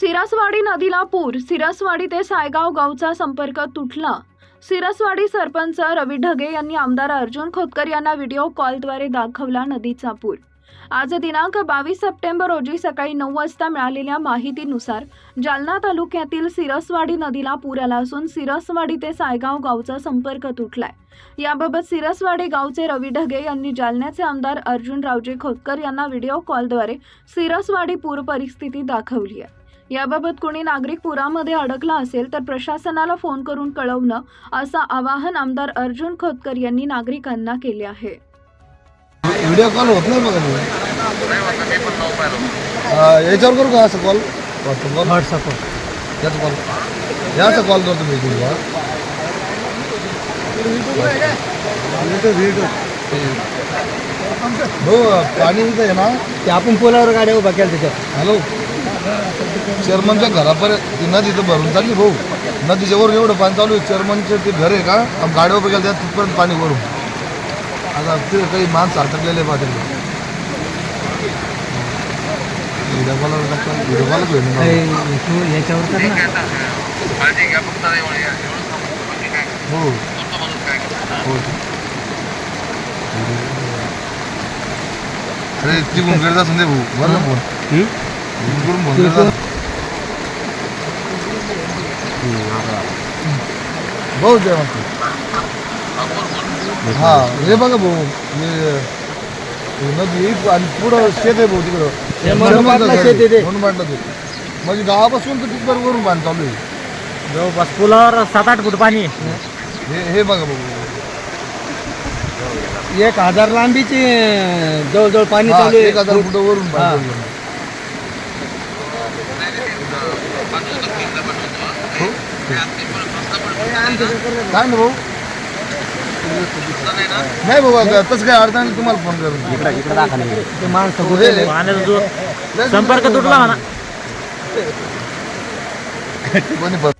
सिरसवाडी नदीला पूर सिरसवाडी ते सायगाव गावचा संपर्क तुटला. सिरसवाडी सरपंच रवी ढगे यांनी आमदार अर्जुन खोतकर यांना व्हिडिओ कॉलद्वारे दाखवला नदीचा पूर. आज दिनांक बावीस सप्टेंबर रोजी सकाळी नऊ वाजता मिळालेल्या माहितीनुसार जालना तालुक्यातील सिरसवाडी नदीला पूर आला असून सिरसवाडी ते सायगाव गावचा संपर्क तुटलाय. याबाबत सिरसवाडी गावचे रवी ढगे यांनी जालन्याचे आमदार अर्जुन रावजी खोतकर यांना व्हिडिओ कॉलद्वारे सिरसवाडी पूर परिस्थिती दाखवली आहे. याबाबत कोणी नागरिक पुरामध्ये अडकला असेल तर प्रशासनाला फोन करून कळवणं असं आवाहन आमदार अर्जुन खोतकर यांनी नागरिकांना केले आहे. व्हिडिओ कॉल होत नाही बघा हा, याच्यावर करू का असं कॉल? कॉल व्हॉट्सअप याचा कॉल. याचा कॉल करतो मी तुला हो. पाणी इथं आहे ना. ते आपण पुलावर गाड्या उभा केल्या त्याच्यात. हॅलो. चेअरमनच्या घरापर्यंत ती नदी तर भरून चालली भाऊ. नदीच्या वरून एवढं पाणी चालू आहे चेअरमनचं ते घर आहे का? गाड्या उभे गेल्या तिथपर्यंत पाणी भरून. आता ते काही माणसं अटकलेले पाहिजे तू हो. हो. अरे तिकडून करत असं दे भाऊ. बरं ना फोन. भाऊ जय म्हणतो हा हे बघा भाऊ नदी आणि पुढं शेत आहे भाऊ तिकडं म्हणून आहे ते. ते म्हणजे गावापासून तर तिथपर्यंत वरून पाणी चालू आहे जवळपास पुलावर सात आठ फूट पाणी आहे. हे हे बघा भाऊ एक हज़ार लांबीची अं, जवळजवळ पाणी चालू एक हज़ार फुट वरून हा. काय ना भाऊ? नाही बाबा तसं काय अडचण नाही, तुम्हाला फोन करून. ते माणसं हे- संपर्क तुटला म्हणा. कोणी पण